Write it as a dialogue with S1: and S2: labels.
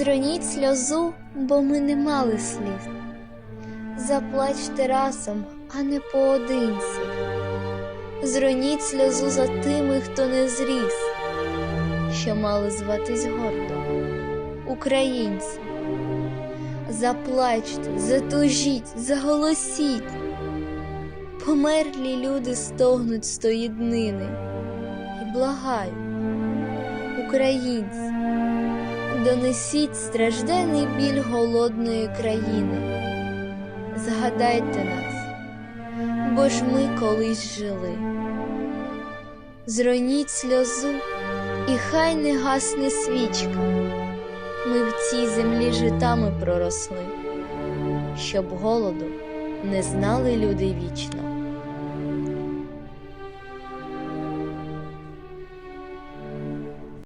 S1: Зроніть сльозу, бо ми не мали сліз. Заплачте разом, а не поодинці. Зроніть сльозу за тими, хто не зріс, що мали зватись гордо, українці. Заплачте, затужіть, заголосіть. Померлі люди стогнуть з тої днини і благають, українці, донесіть стражденний біль голодної країни. Згадайте нас, бо ж ми колись жили. Зроніть сльозу, і хай не гасне свічка. Ми в цій землі житами проросли, щоб голоду не знали люди вічно.